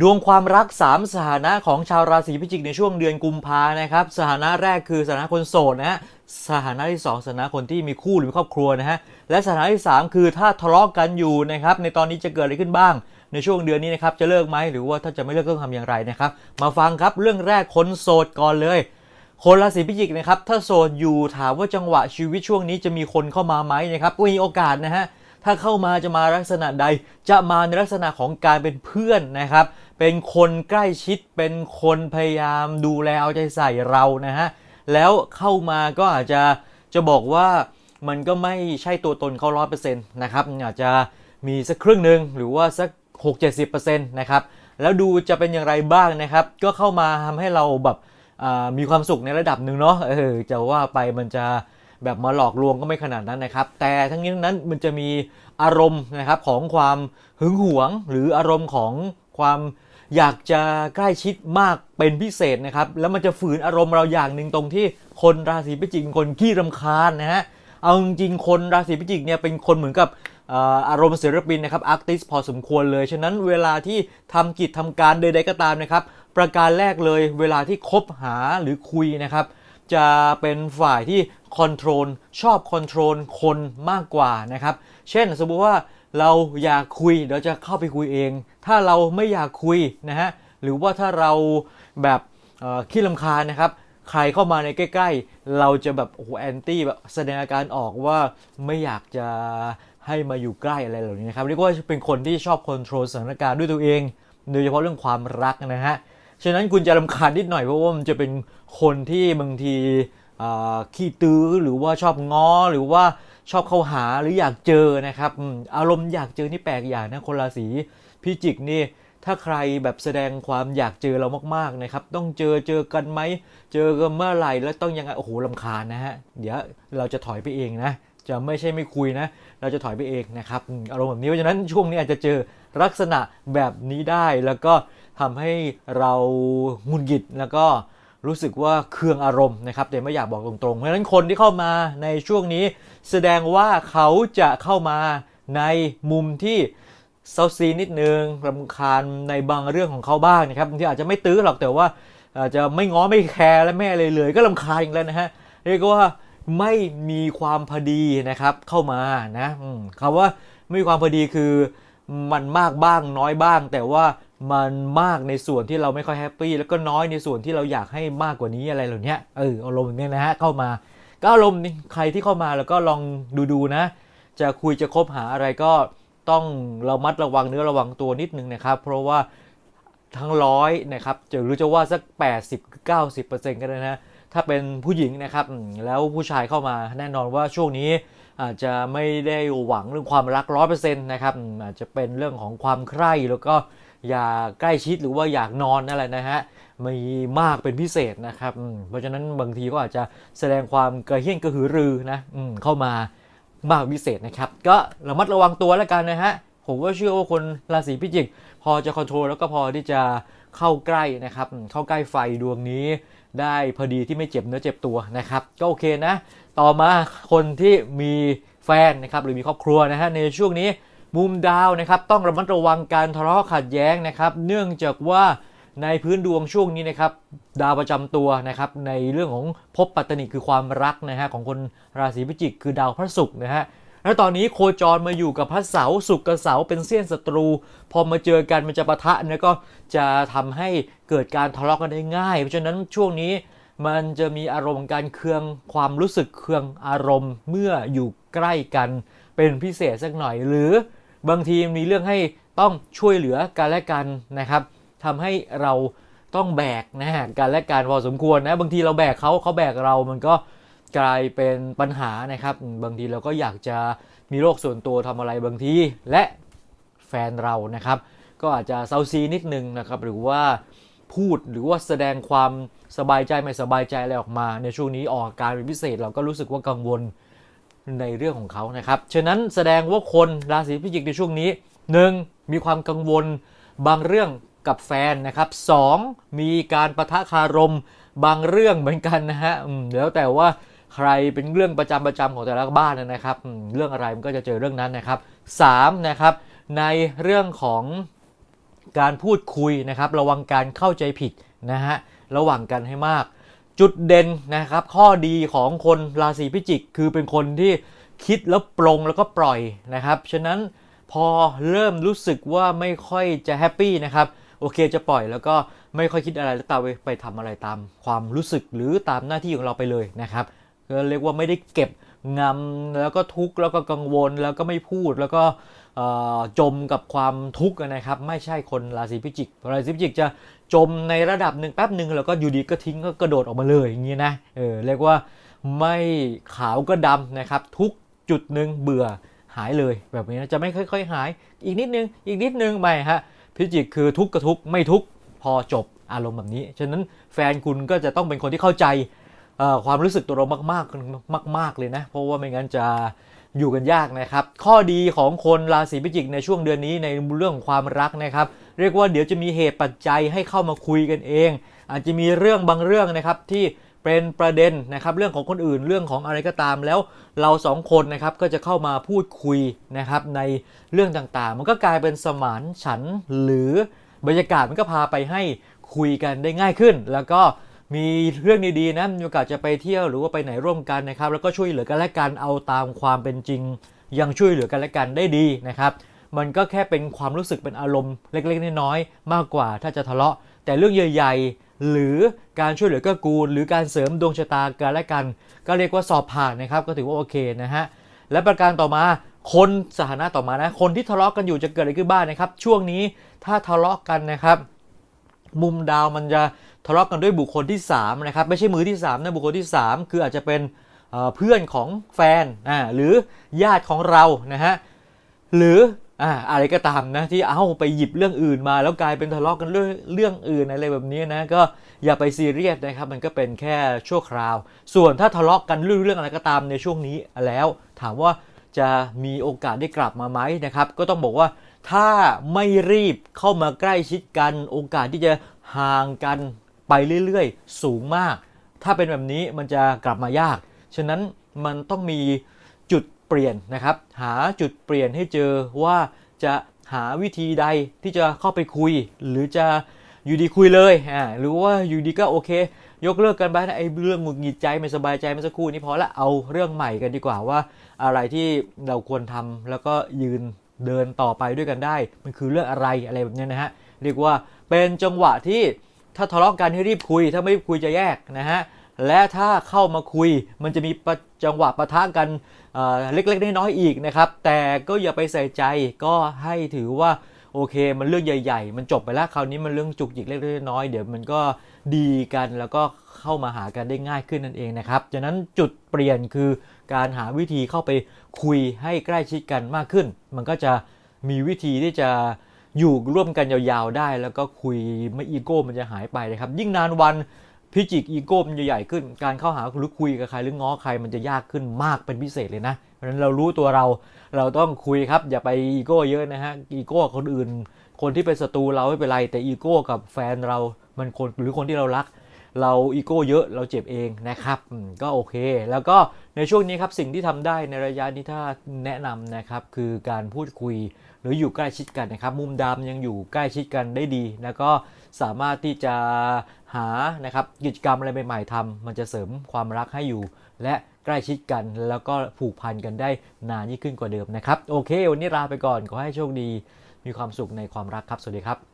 ดวงความรัก 3 สถานะของชาวราศีพิจิกในช่วงเดือนกุมภานะครับ สถานะแรกคือสถานะคนโสดนะฮะสถานะที่ 2 สถานะคนที่มีคู่หรือมีครอบครัวนะฮะและสถานะที่ 3 คือถ้าทะเลาะกันอยู่นะครับในตอนนี้จะเกิดอะไรขึ้นบ้าง ในช่วงเดือนนี้นะครับจะเลิกไหมหรือว่าถ้าจะไม่เลิกต้องทำอย่างไรนะครับมาฟังครับเรื่องแรกคนโสดก่อนเลยคนราศีพิจิกนะครับถ้าโสดอยู่ถามว่าจังหวะชีวิตช่วงนี้จะมีคนเข้ามาไหมนะครับก็มีโอกาสนะฮะ ถ้าเข้ามาจะมาลักษณะใด จะมาในลักษณะของการเป็นเพื่อนนะครับ เป็นคนใกล้ชิด เป็นคนพยายามดูแลเอาใจใส่เรานะฮะ แล้วเข้ามาก็อาจจะจะบอกว่ามันก็ไม่ใช่ตัวตนเขาร้อยเปอร์เซ็นต์นะครับ อาจจะมีสักครึ่งหนึ่งหรือว่าสัก 6-70%นะครับ แล้วดูจะเป็นอย่างไรบ้างนะครับ ก็เข้ามาทำให้เราแบบมีความสุขในระดับหนึ่งเนาะ เออจะว่าไปมันจะ แบบมาหลอกลวงก็ไม่ขนาดนั้นนะครับ แต่ทั้งนี้ทั้งนั้นมันจะมีอารมณ์นะครับของความหึงหวง หรืออารมณ์ของความอยากจะใกล้ชิดมากเป็นพิเศษนะครับ แล้วมันจะฝืนอารมณ์เราอย่างหนึ่งตรงที่คนราศีพิจิกเป็นคนขี้รำคาญนะฮะเอาจริงคนราศีพิจิกเนี่ยเป็นคนเหมือนกับอารมณ์ศิลปินนะครับอาร์ติสพอสมควรเลย ฉะนั้นเวลาที่ทำกิจทำการใดๆก็ตามนะครับ ประการแรกเลยเวลาที่คบหาหรือคุยนะครับ จะเป็นฝ่ายที่ คอนโทรลชอบคอนโทรลคนมากกว่านะครับ เช่นสมมุติว่าเราอยากคุยเดี๋ยวจะเข้าไปคุยเอง ถ้าเราไม่อยากคุยนะฮะหรือว่าถ้าเราแบบขี้ลำคาญนะครับ ใครเข้ามาในใกล้ ๆ เราจะแบบโอ้โหแอนตี้แบบแสดงอาการออกว่าไม่อยากจะให้มาอยู่ใกล้อะไรเหล่านี้นะครับเรียกว่าเป็นคนที่ชอบคอนโทรลสถานการณ์ด้วยตัวเอง โดยเฉพาะเรื่องความรักนะฮะฉะนั้นคุณจะรำคาญนิดหน่อยเพราะว่ามันจะเป็นคนที่บางที ขี้ตื้อหรือว่าชอบง้อหรือว่าชอบเข้าหาหรืออยากเจอนะครับอารมณ์อยากเจอนี่แปลกอย่างนะคนราศีพิจิกนี่ถ้าใครแบบแสดงความอยากเจอเรามากๆนะครับ ต้องเจอเจอกันไหมเจอกันเมื่อไหร่แล้วต้องยังไงโอ้โหลำคาญนะฮะเดี๋ยวเราจะถอยไปเองนะจะไม่ใช่ไม่คุยนะ เราจะถอยไปเองนะครับอารมณ์แบบนี้เพราะฉะนั้นช่วงนี้อาจจะเจอลักษณะแบบนี้ได้แล้วก็ทำให้เราหงุนกิดแล้วก็ รู้สึกว่าเคืองอารมณ์นะครับแต่ไม่อยากบอกตรงๆ เพราะฉะนั้นคนที่เข้ามาในช่วงนี้ แสดงว่าเขาจะเข้ามาในมุมที่เซาซีนิดนึงรำคาญในบางเรื่องของเขาบ้างนะครับที่อาจจะไม่ตื้อหรอกแต่ว่าอาจจะไม่ง้อไม่แคร์และไม่อะไรเลย ก็ลำคาญอีกแล้วนะฮะเรียกว่าไม่มีความพอดีนะครับเข้ามานะคำว่าไม่มีความพอดีคือมันมากบ้างน้อยบ้าง แต่ว่า มันมากในส่วนที่เราไม่ค่อยแฮปปี้แล้วก็น้อยในส่วนที่เราอยากให้มากกว่านี้อะไรเหล่านี้เอออารมณ์อย่างนี้นะฮะเข้ามาก็อารมณ์นี่ใครที่เข้ามาแล้วก็ลองดูดูๆนะ จะคุยจะคบหาอะไรก็ต้องเรามัดระวังเนื้อระวังตัวนิดนึงนะครับ เพราะว่าทั้งร้อยนะครับจะหรือจะว่าสัก 80 90%ก็ได้นะถ้าเป็นผู้หญิงนะครับแล้วผู้ชายเข้ามาแน่นอนว่าช่วงนี้อาจจะไม่ได้หวังเรื่องความรักร้อยเปอร์เซ็นต์นะครับอาจจะเป็นเรื่องของความใคร่แล้วก็ อยากใกล้ชิดหรือว่าอยากนอนนั่นแหละนะฮะมีมากเป็นพิเศษนะครับ เพราะฉะนั้นบางทีก็อาจจะแสดงความกระเฮี้ยนกระหือรือนะอเข้ามามากพิเศษนะครับ ก็ระมัดระวังตัวแล้วกันนะฮะ ผมก็เชื่อว่าคนราศีพิจิก พอจะคอนโทรลแล้วก็พอที่จะเข้าใกล้นะครับ เข้าใกล้ไฟดวงนี้ ได้พอดีที่ไม่เจ็บเนื้อเจ็บตัวนะครับ ก็โอเคนะ ต่อมาคนที่มีแฟนนะครับหรือมีครอบครัวนะฮะในช่วงนี้ มุมดาวนะครับต้องระมัดระวังการทะเลาะขัดแย้งนะครับ เนื่องจากว่าในพื้นดวงช่วงนี้นะครับดาวประจำตัวนะครับในเรื่องของภพปัตตนิคือความรักนะฮะของคนราศีพิจิก คือดาวพระศุกร์นะฮะแล้วตอนนี้โคจรมาอยู่กับพระเสาร์สุกกับเสาร์เป็นเสี้ยนศัตรู พอมาเจอกันมันจะปะทะเนี่ยก็จะทำให้เกิดการทะเลาะกันได้ง่าย เพราะฉะนั้นช่วงนี้มันจะมีอารมณ์การเคืองความรู้สึกเคืองอารมณ์เมื่ออยู่ใกล้กันเป็นพิเศษสักหน่อยหรือ บางทีมีเรื่องให้ต้องช่วยเหลือกันและกันนะครับทำให้เราต้องแบกนะฮะกันและกันพอสมควรนะบางทีเราแบกเขาเขาแบกเรามันก็กลายเป็นปัญหานะครับ บางทีเราก็อยากจะมีโรคส่วนตัวทำอะไรบางทีและแฟนเรานะครับ ก็อาจจะเซาซีนิดนึงนะครับหรือว่าพูดหรือว่าแสดงความสบายใจไม่สบายใจอะไรออกมา ในช่วงนี้ออกอาการเป็นพิเศษเราก็รู้สึกว่ากังวล ในเรื่องของเขานะครับ ฉะนั้นแสดงว่าคนราศีพิจิกในช่วงนี้หนึ่งมีความกังวลบางเรื่องกับแฟนนะครับสองมีการประทะคารมบางเรื่องเหมือนกันนะฮะแล้วแต่ว่าใครเป็นเรื่องประจำประจำของแต่ละบ้านนะครับ เรื่องอะไรมันก็จะเจอเรื่องนั้นนะครับ 3 นะครับในเรื่องของการพูดคุยนะครับ ระวังการเข้าใจผิดนะฮะระว่างกันให้มาก จุดเด่นนะครับ ข้อดีของคนราศีพิจิก คือเป็นคนที่คิดแล้วปรงแล้วก็ปล่อยนะครับ ฉะนั้นพอเริ่มรู้สึกว่าไม่ค่อยจะแฮปปี้นะครับ โอเคจะปล่อยแล้วก็ไม่ค่อยคิดอะไรแล้วตาไปไปทำอะไรตามความรู้สึกหรือตามหน้าที่ของเราไปเลยนะครับก็เรียกว่าไม่ได้เก็บงำแล้วก็ทุกข์แล้วก็กังวลแล้วก็ไม่พูดแล้วก็จมกับความทุกข์นะครับ ไม่ใช่คนราศีพิจิกราศีพิจิกจะ จมในระดับหนึ่งแป๊บหนึ่งแล้วก็อยู่ดีก็ทิ้งก็กระโดดออกมาเลยอย่างนี้นะเออเรียกว่าไม่ขาวก็ดำนะครับ ทุกจุดหนึ่งเบื่อหายเลยแบบนี้นะจะไม่ค่อย ๆ หาย อีกนิดนึงอีกนิดนึงไม่ฮะพิจิกคือทุกข์ก็ทุกไม่ทุกพอจบอารมณ์แบบนี้ ฉะนั้นแฟนคุณก็จะต้องเป็นคนที่เข้าใจความรู้สึกตัวเรามากๆมาก ๆเลยนะ เพราะว่าไม่งั้นจะอยู่กันยากนะครับ ข้อดีของคนราศีพิจิกในช่วงเดือนนี้ในเรื่องของความรักนะครับ เรียกว่าเดี๋ยวจะมีเหตุปัจจัยให้เข้ามาคุยกันเอง อาจจะมีเรื่องบางเรื่องนะครับที่เป็นประเด็นนะครับเรื่องของคนอื่นเรื่องของอะไรก็ตามแล้วเราสองคนนะครับก็จะเข้ามาพูดคุยนะครับในเรื่องต่างๆ มันก็กลายเป็นสมานฉันท์หรือบรรยากาศมันก็พาไปให้คุยกันได้ง่ายขึ้น แล้วก็มีเรื่องดีๆนะมีโอกาสจะไปเที่ยวหรือว่าไปไหนร่วมกันนะครับ แล้วก็ช่วยเหลือกันและกันเอาตามความเป็นจริง ยังช่วยเหลือกันและกันได้ดีนะครับ มันก็แค่เป็นความรู้สึกเป็นอารมณ์เล็กๆน้อยๆมากกว่าถ้าจะทะเลาะ แต่เรื่องใหญ่ๆหรือการช่วยเหลือเกื้อกูล หรือการเสริมดวงชะตากันและกัน ก็เรียกว่าสอบผ่านนะครับก็ถือว่าโอเคนะฮะและประการต่อมาคนสถานะต่อมานะคนที่ทะเลาะกันอยู่จะเกิดอะไรขึ้นบ้างนะครับ ช่วงนี้ถ้าทะเลาะกันนะครับ มุมดาวมันจะทะเลาะกันด้วยบุคคลที่3นะครับไม่ใช่มือที่3นะบุคคลที่ 3 คืออาจจะเป็นเพื่อนของแฟนอ่าหรือญาติของเรานะฮะหรือ อ่าอะไรก็ตามนะที่เอาไปหยิบเรื่องอื่นมา แล้วกลายเป็นทะเลาะกันเรื่องเรื่องอื่นอะไรแบบนี้นะก็อย่าไปซีเรียสนะครับ มันก็เป็นแค่ชั่วคราว ส่วนถ้าทะเลาะกันเรื่องเรื่องอะไรก็ตามในช่วงนี้แล้ว ถามว่าจะมีโอกาสได้กลับมาไหมนะครับ ก็ต้องบอกว่าถ้าไม่รีบเข้ามาใกล้ชิดกัน โอกาสที่จะห่างกันไปเรื่อยๆ สูงมาก ถ้าเป็นแบบนี้มันจะกลับมายาก ฉะนั้นมันต้องมี เปลี่ยนนะครับ หาจุดเปลี่ยนให้เจอว่าจะหาวิธีใดที่จะเข้าไปคุย หรือจะอยู่ดีคุยเลยอ่าหรือว่าอยู่ดีก็โอเค ยกเลิกกันไปนะไอ้เรื่องหงุดหงิดใจไม่สบายใจเมื่อสักครู่นี้พอละเอาเรื่องใหม่กันดีกว่าว่าอะไรที่เราควรทำแล้วก็ยืนเดินต่อไปด้วยกันได้ มันคือเรื่องอะไรอะไรแบบนี้นะฮะเรียกว่าเป็นจังหวะที่ถ้าทะเลาะกันให้รีบคุย ถ้าไม่คุยจะแยกนะฮะ และถ้าเข้ามาคุยมันจะมีประจังหวะประทะกันเเล็กๆน้อยๆอีกนะครับ แต่ก็อย่าไปใส่ใจก็ให้ถือว่าโอเค มันเรื่องใหญ่ ๆ มันจบไปแล้วคราวนี้มันเรื่องจุกจิกเล็กๆน้อยๆเดี๋ยวมันก็ดีกันแล้วก็เข้ามาหากันได้ง่ายขึ้นนั่นเองนะครับฉะนั้นจุดเปลี่ยนคือการหาวิธีเข้าไปคุยให้ใกล้ชิดกันมากขึ้น มันก็จะมีวิธีที่จะอยู่ร่วมกันยาวๆได้ แล้วก็คุยไม่อีโก้มันจะหายไปนะครับ ยิ่งนานวัน พิจิกอีโก้มันใหญ่ขึ้น การเข้าหาหรือคุยกับใครหรือง้อใครมันจะยากขึ้นมากเป็นพิเศษเลยนะ เพราะฉะนั้นเรารู้ตัวเรา เราต้องคุยครับ อย่าไปอีโก้เยอะนะฮะ อีโก้คนอื่น คนที่เป็นศัตรูเราไม่เป็นไร แต่อีโก้กับแฟนเรา มันคนหรือคนที่เรารัก เราอีโก้เยอะ เราเจ็บเองนะครับ ก็โอเค แล้วก็ในช่วงนี้ครับสิ่งที่ทำได้ในระยะนี้ถ้าแนะนำนะครับคือการพูดคุย หรืออยู่ใกล้ชิดกันนะครับ มุมดำยังอยู่ใกล้ชิดกันได้ดี แล้วก็สามารถที่จะหานะครับกิจกรรมอะไรใหม่ๆทำมันจะเสริมความรักให้อยู่ และใกล้ชิดกัน แล้วก็ผูกพันกันได้นานยิ่งขึ้นกว่าเดิมนะครับ โอเค วันนี้ลาไปก่อนขอให้โชคดี มีความสุขในความรักครับ สวัสดีครับ